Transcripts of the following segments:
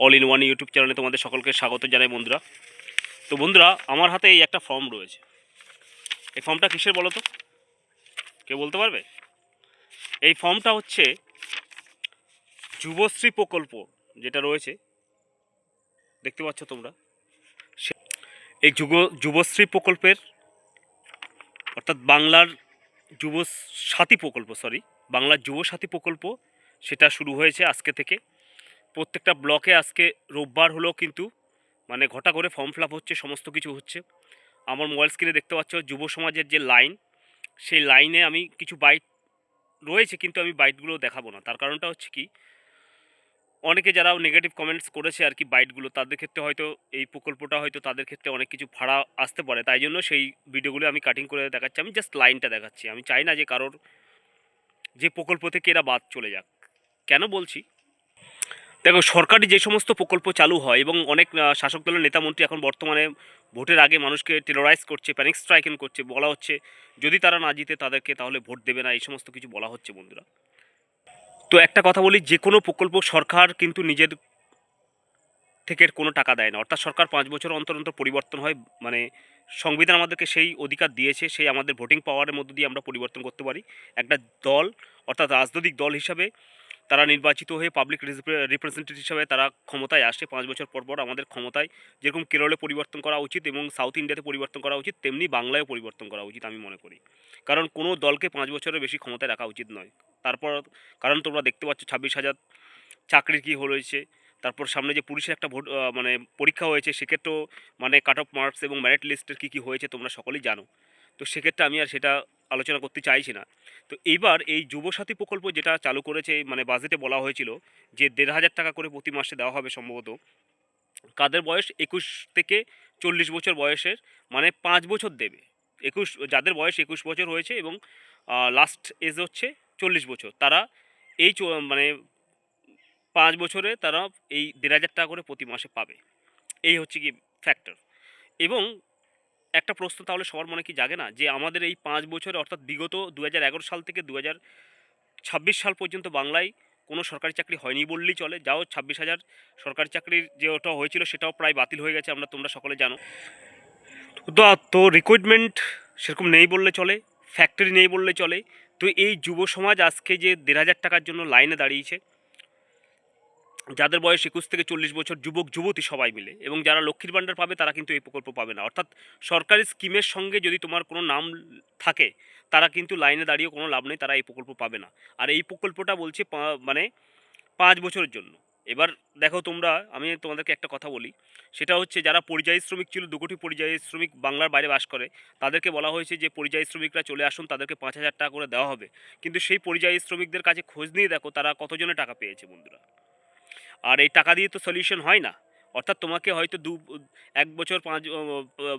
All in one YouTube চ্যানেলে তোমাদের সকলকে স্বাগত জানাই বন্ধুরা। তো বন্ধুরা, আমার হাতে এই একটা ফর্ম রয়েছে। এই ফর্মটা কিসের বলো তো? কেউ বলতে পারবে? এই ফর্মটা হচ্ছে যুবশ্রী প্রকল্প, যেটা রয়েছে। দেখতে পাচ্ছ তোমরা? এই যুব, যুবশ্রী প্রকল্পের, অর্থাৎ বাংলার যুব সাথী প্রকল্প সরি বাংলার যুব সাথী প্রকল্প, সেটা শুরু হয়েছে আজকে থেকে। প্রত্যেকটা ব্লকে আজকে রোববার হলেও কিন্তু মানে ঘটা করে ফর্ম ফিল হচ্ছে, সমস্ত কিছু হচ্ছে। আমার মোবাইল স্ক্রিনে দেখতে পাচ্ছ, যুব সমাজের যে লাইন সেই লাইনে আমি কিছু বাইট রয়েছে, কিন্তু আমি বাইটগুলো দেখাবো না। তার কারণটা হচ্ছে কি, অনেকে যারা নেগেটিভ কমেন্টস করেছে আর কি বাইটগুলো তাদের ক্ষেত্রে হয়তো এই প্রকল্পটা হয়তো তাদের ক্ষেত্রে অনেক কিছু ভাড়া আসতে পারে। তাই জন্য সেই ভিডিওগুলো আমি কাটিং করে দেখাচ্ছি, আমি জাস্ট লাইনটা দেখাচ্ছি। আমি চাই না যে কারোর যে প্রকল্প থেকে এরা বাদ চলে যাক। কেন বলছি? দেখো সরকারি যে সমস্ত প্রকল্প চালু হয় এবং অনেক শাসক দলের নেতামন্ত্রী এখন বর্তমানে ভোটের আগে মানুষকে টেরোরাইজ করছে প্যানিক স্ট্রাইকেন করছে, বলা হচ্ছে, যদি তারা না জিতে তাদেরকে তাহলে ভোট দেবে না, এই সমস্ত কিছু বলা হচ্ছে বন্ধুরা। তো একটা কথা বলি, যে কোনো প্রকল্প সরকার কিন্তু নিজের থেকে কোনো টাকা দেয় না। অর্থাৎ সরকার পাঁচ বছর অন্তর অন্তর পরিবর্তন হয় মানে সংবিধান আমাদেরকে সেই অধিকার দিয়েছে, সেই আমাদের ভোটিং পাওয়ারের মধ্য দিয়ে আমরা পরিবর্তন করতে পারি। একটা দল, অর্থাৎ রাজনৈতিক দল হিসাবে তারা নির্বাচিত হয়ে পাবলিক রিপ্রেজেন্টেটিভ হিসাবে তারা ক্ষমতায় আসে, পাঁচ বছর পর পর আমাদের ক্ষমতায়। যেরকম কেরলে পরিবর্তন করা উচিত এবং সাউথ ইন্ডিয়াতে পরিবর্তন করা উচিত, তেমনি বাংলায়ও পরিবর্তন করা উচিত আমি মনে করি। কারণ কোনো দলকে পাঁচ বছরের বেশি ক্ষমতায় রাখা উচিত নয়। তারপর, কারণ তোমরা দেখতে পাচ্ছ ছাব্বিশ হাজার চাকরির কী হয়েছে, তারপর সামনে যে পুলিশের একটা ভোট মানে পরীক্ষা হয়েছে, সেক্ষেত্রেও মানে কাট অফ মার্কস এবং ম্যারিট লিস্টের কী কী হয়েছে তোমরা সকলেই জানো। তো সেক্ষেত্রে আমি আর সেটা আলোচনা করতে চাইছি না। তো এইবার এই যুবসাথী প্রকল্প যেটা চালু করেছে মানে বাজেটে বলা হয়েছিল যে দেড় হাজার টাকা করে প্রতি মাসে দেওয়া হবে সম্ভবত, কাদের বয়স? একুশ থেকে চল্লিশ বছর বয়সের মানে পাঁচ বছর দেবে। একুশ, যাদের বয়স একুশ বছর হয়েছে এবং লাস্ট এজ হচ্ছে চল্লিশ বছর, তারা এই মানে পাঁচ বছরে তারা এই দেড় হাজার টাকা করে প্রতি মাসে পাবে। এই হচ্ছে কি ফ্যাক্টর এবং একটা প্রশ্ন তাহলে সবার মনে কি জাগে না? যে আমাদের এই পাঁচ বছরে অর্থাৎ বিগত দু হাজার এগারো সাল থেকে দু ছাব্বিশ সাল পর্যন্ত বাংলায় কোনো সরকারি চাকরি হয়নি বললেই চলে। যাও, ছাব্বিশ হাজার সরকারি চাকরির যে ওটা হয়েছিল সেটাও প্রায় বাতিল হয়ে গেছে, আমরা তোমরা সকলে জানো। তো তো রিক্রুটমেন্ট সেরকম নেই বললে চলে ফ্যাক্টরি নেই বললে চলে। তো এই যুব সমাজ আজকে যে দেড় হাজার টাকার জন্য লাইনে দাঁড়িয়েছে যাদের বয়স একুশ থেকে চল্লিশ বছর, যুবক, যুবতী সবাই মিলে এবং যারা লক্ষ্মীর ভাণ্ডার পাবে তারা কিন্তু এই প্রকল্প পাবে না। অর্থাৎ সরকারি স্কিমের সঙ্গে যদি তোমার কোনো নাম থাকে, তারা কিন্তু লাইনে দাঁড়িয়ে কোনো লাভ নেই, তারা এই প্রকল্প পাবে না। আর এই প্রকল্পটা বলছে মানে পাঁচ বছরের জন্য। এবার দেখো তোমরা, আমি তোমাদেরকে একটা কথা বলি। সেটা হচ্ছে যারা পরিযায়ী শ্রমিক ছিল, দু কোটি পরিযায়ী শ্রমিক বাংলার বাইরে বাস করে, তাদেরকে বলা হয়েছে যে পরিযায়ী শ্রমিকরা চলে আসুন, তাদেরকে পাঁচ হাজার টাকা করে দেওয়া হবে। কিন্তু সেই পরিযায়ী শ্রমিকদের কাছে খোঁজ নিয়ে দেখো তারা কতজনে টাকা পেয়েছে বন্ধুরা। আর এই টাকা দিয়ে তো সলিউশন হয় না। অর্থাৎ তোমাকে হয়তো দু, এক বছর, পাঁচ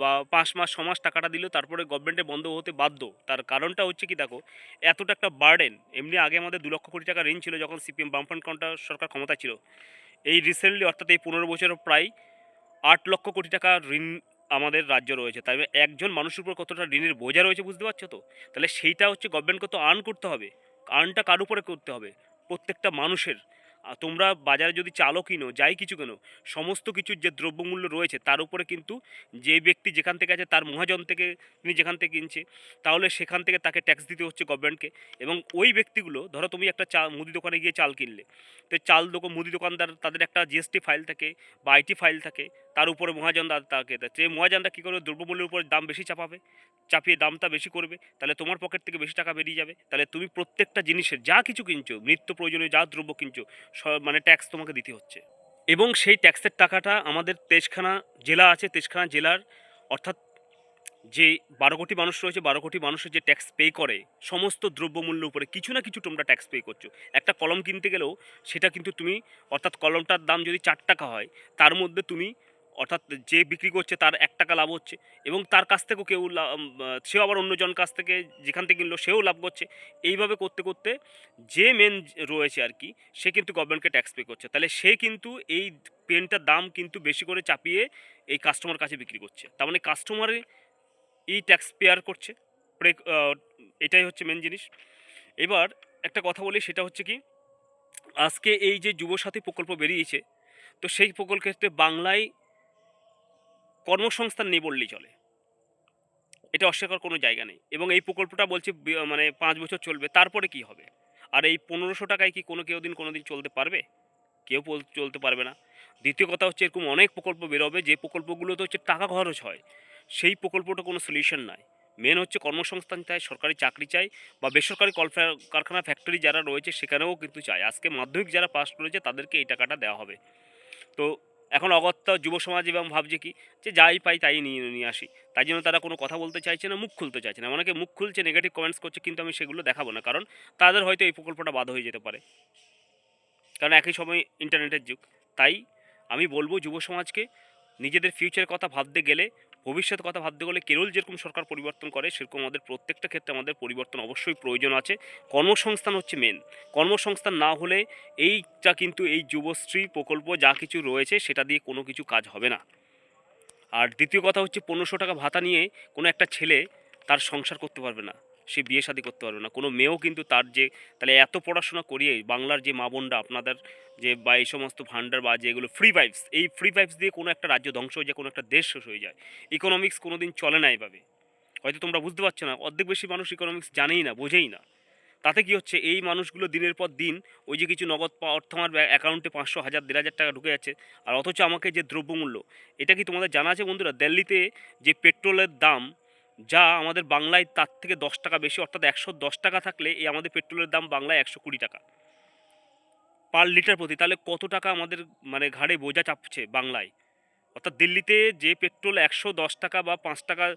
বা পাঁচ মাস, ছ মাস টাকাটা দিলেও তারপরে গভর্নমেন্টে বন্ধ হতে বাধ্য। তার কারণটা হচ্ছে কি দেখো, এতটা একটা বার্ডেন এমনি আগে আমাদের দু লক্ষ কোটি টাকা ঋণ ছিল যখন সিপিএম বামফ্রন্ট কাউন্টার সরকার ক্ষমতা ছিল। এই রিসেন্টলি অর্থাৎ এই পনেরো বছরে প্রায় আট লক্ষ কোটি টাকা ঋণ আমাদের রাজ্য রয়েছে। তাই একজন মানুষের উপর কতটা ঋণের বোঝা রয়েছে বুঝতে পারছ তো? তাহলে সেইটা হচ্ছে গভর্নমেন্টকে তো আর্ন করতে হবে। আর্নটা কার উপরে করতে হবে? প্রত্যেকটা মানুষের। তোমরা বাজারে যদি চালও কিনো, যাই কিছু কেনো, সমস্ত কিছুর যে দ্রব্যমূল্য রয়েছে, তার উপরে কিন্তু যে ব্যক্তি যেখান থেকে আছে, তার মহাজন থেকে তিনি যেখান থেকে কিনছে, তাহলে সেখান থেকে তাকে ট্যাক্স দিতে হচ্ছে গভর্নমেন্টকে এবং ওই ব্যক্তিগুলো, ধরো তুমি একটা চা মুদি দোকানে গিয়ে চাল কিনলে, তো চাল দোকান, মুদি দোকানদার, তাদের একটা জিএসটি ফাইল থাকে বা আইটি ফাইল থাকে তার উপরে মহাজন তাকে। সেই মহাজনটা কী করবে? দ্রব্যমূল্যের উপরে দাম বেশি চাপাবে, চাপিয়ে দামটা বেশি করবে, তাহলে তোমার পকেট থেকে বেশি টাকা বেরিয়ে যাবে। তাহলে তুমি প্রত্যেকটা জিনিসের যা কিছু কিনছো, নিত্য প্রয়োজনীয় যা দ্রব্য কিনছো মানে ট্যাক্স তোমাকে দিতে হচ্ছে। এবং সেই ট্যাক্সের টাকাটা আমাদের তেজখানা জেলা আছে, তেজখানা জেলার অর্থাৎ যে বারো কোটি মানুষ রয়েছে, বারো কোটি মানুষের যে ট্যাক্স পে করে, সমস্ত দ্রব্যমূল্য উপরে কিছু না কিছু তোমরা ট্যাক্স পে করছ। একটা কলম কিনতে গেলেও সেটা কিন্তু তুমি, অর্থাৎ কলমটার দাম যদি চার টাকা হয়, তার মধ্যে তুমি অর্থাৎ যে বিক্রি করছে তার এক টাকা লাভ হচ্ছে এবং তার কাছ থেকেও কেউ সেও আবার অন্যজন কাছ থেকে যেখান থেকে কিনলো সেও লাভ করছে। এইভাবে করতে করতে যে মেন রয়েছে আর কি, সে কিন্তু গভর্নমেন্টকে ট্যাক্স পে করছে। তাহলে সে কিন্তু এই পেনটার দাম কিন্তু বেশি করে চাপিয়ে এই কাস্টমার কাছে বিক্রি করছে। তার মানে কাস্টমারে এই ট্যাক্স পেয়ার করছে। এটাই হচ্ছে মেন জিনিস। এবার একটা কথা বলি, সেটা হচ্ছে কি, আজকে এই যে যুবসাথী প্রকল্প বেরিয়েছে, তো সেই প্রকল্পের ক্ষেত্রে বাংলায় কর্মসংস্থান নেই বললেই চলে। এটা অস্বীকার কোনো জায়গা নেই। এবং এই প্রকল্পটা বলছে মানে পাঁচ বছর চলবে, তারপরে কি হবে? আর এই পনেরোশো টাকায় কি কোনো কেউ দিন কোনো দিন চলতে পারবে? কেউ চলতে পারবে না। দ্বিতীয় কথা হচ্ছে এরকম অনেক প্রকল্প বেরোবে, যে প্রকল্পগুলোতে হচ্ছে টাকা খরচ হয়, সেই প্রকল্পটা কোনো সলিউশন নাই। মেন হচ্ছে কর্মসংস্থান চাই, সরকারি চাকরি চাই, বা বেসরকারি কল কারখানা ফ্যাক্টরি যারা রয়েছে, সেখানেও কিন্তু চাই। আজকে মাধ্যমিক যারা পাস করেছে, তাদেরকে এই টাকাটা দেওয়া হবে। তো এখন অগত্যা যুব সমাজ এবং ভাবছে কি, যে যাই পাই তাই নিয়ে নিয়ে আসি। তাই জন্য তারা কোনো কথা বলতে চাইছে না, মুখ খুলতে চাইছে না। অনেকে মুখ খুলছে নেগেটিভ কমেন্টস করছে, কিন্তু আমি সেগুলো দেখাবো না। কারণ তাদের হয়তো এই প্রকল্পটা বাদ হয়ে যেতে পারে। কারণ একই সময় ইন্টারনেটের যুগ। তাই আমি বলব যুব সমাজকে নিজেদের ফিউচারের কথা ভাবতে গেলে ভবিষ্যতের কথা ভাবতে গেলে কেরল যেরকম সরকার পরিবর্তন করে, সেরকম আমাদের প্রত্যেকটা ক্ষেত্রে আমাদের পরিবর্তন অবশ্যই প্রয়োজন আছে। কর্মসংস্থান হচ্ছে মেন কর্মসংস্থান না হলে এইটা কিন্তু এই যুবশ্রী প্রকল্প যা কিছু রয়েছে, সেটা দিয়ে কোনো কিছু কাজ হবে না। আর দ্বিতীয় কথা হচ্ছে পনেরোশো টাকা ভাতা নিয়ে কোনো একটা ছেলে তার সংসার করতে পারবে না। সে বিয়ে শাদী করতে পারবে না। কোনো মেয়েও কিন্তু তার যে, তাহলে এত পড়াশোনা করিয়ে বাংলার যে মা বোনরা আপনাদের যে, বা এই সমস্ত ভান্ডার বা যেগুলো ফ্রি পাইপস এই ফ্রি পাইপস দিয়ে কোনো একটা রাজ্য ধ্বংস হয়ে যায়, কোনো একটা দেশ শেষ হয়ে যায়। ইকোনমিক্স কোনো দিন চলে না এভাবে। হয়তো তোমরা বুঝতে পারছ না, অর্ধেক বেশি মানুষ ইকোনমিক্স জানেই না, বোঝেই না। তাতে কি হচ্ছে, এই মানুষগুলো দিনের পর দিন ওই যে কিছু নগদ পা- অর্থ আমার অ্যাকাউন্টে পাঁচশো, হাজার, দেড় হাজার টাকা ঢুকে যাচ্ছে, আর অথচ আমাকে যে দ্রব্যমূল্য, এটা কি তোমাদের জানা আছে বন্ধুরা? দিল্লিতে যে পেট্রোলের দাম যা আমাদের বাংলায় তার থেকে দশ টাকা বেশি, অর্থাৎ একশো দশ টাকা থাকলে এই আমাদের পেট্রোলের দাম বাংলায় একশো কুড়ি টাকা। পার লিটার প্রতি, তাহলে কত টাকা আমাদের মানে ঘাড়ে বোঝা চাপছে বাংলায়? অর্থাৎ দিল্লিতে যে পেট্রোল একশো দশ টাকা বা পাঁচ টাকা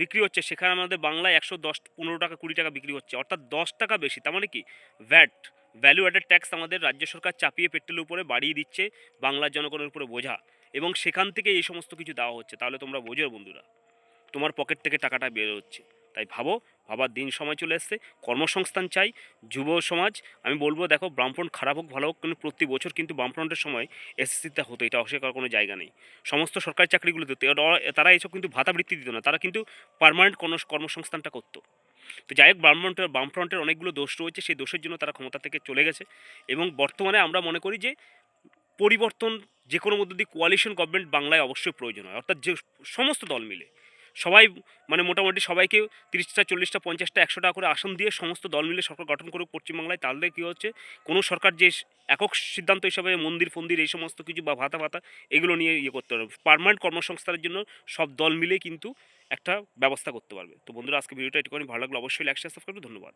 বিক্রি হচ্ছে, সেখানে আমাদের বাংলায় একশো দশ, পনেরো টাকা, কুড়ি টাকা বিক্রি হচ্ছে। অর্থাৎ দশ টাকা বেশি, তার মানে কি? ভ্যাট ভ্যালু অ্যাডেড ট্যাক্স আমাদের রাজ্য সরকার চাপিয়ে পেট্রোলের উপরে বাড়িয়ে দিচ্ছে, বাংলার জনগণের উপরে বোঝা। এবং সেখান থেকে এই সমস্ত কিছু দেওয়া হচ্ছে, তাহলে তোমরা বোঝো বন্ধুরা। তোমার পকেট থেকে টাকাটা বের হচ্ছে। তাই ভাবো, ভাবার দিন সময় চলে এসছে। কর্মসংস্থান চাই, যুব সমাজ। আমি বলব, দেখো, বামফ্রন্ট খারাপ হোক, ভালো হোক, কিন্তু প্রতি বছর কিন্তু বামফ্রন্টের সময় এসএসসিতে হতো, এটা অস্বীকার কোনো জায়গা নেই। সমস্ত সরকারি চাকরিগুলোতে তারা এসব কিন্তু ভাতা বৃত্তি দিত না, তারা কিন্তু পারমানেন্ট কোনো কর্মসংস্থানটা করতো। তো যাই হোক বামফ্রন্টের বামফ্রন্টের অনেকগুলো দোষ রয়েছে, সেই দোষের জন্য তারা ক্ষমতা থেকে চলে গেছে। এবং বর্তমানে আমরা মনে করি যে, পরিবর্তন যে কোনো মধ্য দিয়ে কোয়ালিশন গভর্নমেন্ট বাংলায় অবশ্যই প্রয়োজন হয়। অর্থাৎ যে সমস্ত দল মিলে। সবাই মানে মোটামুটি সবাইকে তিরিশটা, চল্লিশটা, পঞ্চাশটা একশো টাকা করে আসন দিয়ে সমস্ত দল মিলে সরকার গঠন করুক পশ্চিমবাংলায়, তাহলে কী হচ্ছে, কোনো সরকার যে একক সিদ্ধান্ত হিসাবে মন্দির, ফন্দির এই সমস্ত কিছু বা ভাতা ভাতা, এগুলো নিয়ে ইয়ে করতে পারবে। পারমানেন্ট কর্মসংস্থানের জন্য সব দল মিলে কিন্তু একটা ব্যবস্থা করতে পারবে। তো বন্ধুরা, আজকে ভিডিওটা একটুখানি ভালো লাগল অবশ্যই লাইক সাবস্ক্রাইব করবে। ধন্যবাদ।